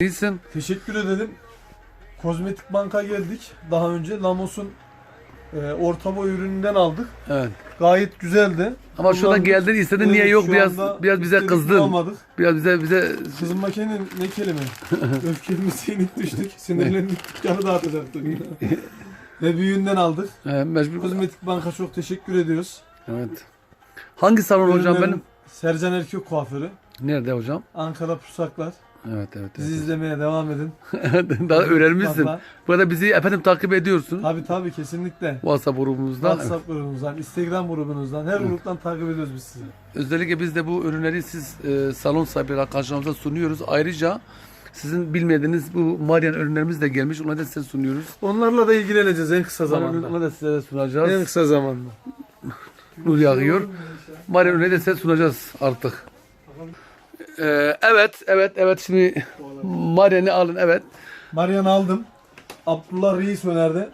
İyisin. Teşekkür ederim. Kozmetik Bank'a geldik. Daha önce Lamos'un e, orta boy ürününden aldık. Evet. Gayet güzeldi. Ama şuradan geldin istedin Evet, niye yok biraz biraz bize kızdın. bulamadık. Biraz bize bize Kızım makinenin ne kelime? Öfkemize yenik düştük. Sinirlendik. Dükkanı dağıtacaktık. Ve büyüğünden aldık. e, mecbur. Kozmetik Bank'a çok teşekkür ediyoruz. Evet. Hangi salon hocam Ürünlerin benim? Sercan Erkök kuaförü. Nerede hocam? Ankara Pusaklar. Evet evet. Bizi evet. izlemeye devam edin. Daha öğrenmişsin. Bu arada bizi efendim takip ediyorsun. Tabii tabii kesinlikle. WhatsApp grubumuzdan. WhatsApp grubunuzdan, Instagram grubunuzdan, her gruptan takip ediyoruz biz sizi. Özellikle biz de bu ürünleri siz e, salon sahipleri arkadaşlarımıza sunuyoruz. Ayrıca sizin bilmediğiniz bu Marian ürünlerimiz de gelmiş. Onları da size sunuyoruz. Onlarla da ilgileneceğiz en kısa zamanda. Onları da size de sunacağız. En kısa zamanda. Nur yağıyor. Marian ürünleri de size sunacağız artık. Ee, evet, evet, evet. Şimdi Marian'ı alın, evet. Marian aldım. Abdullah Reis önerdi.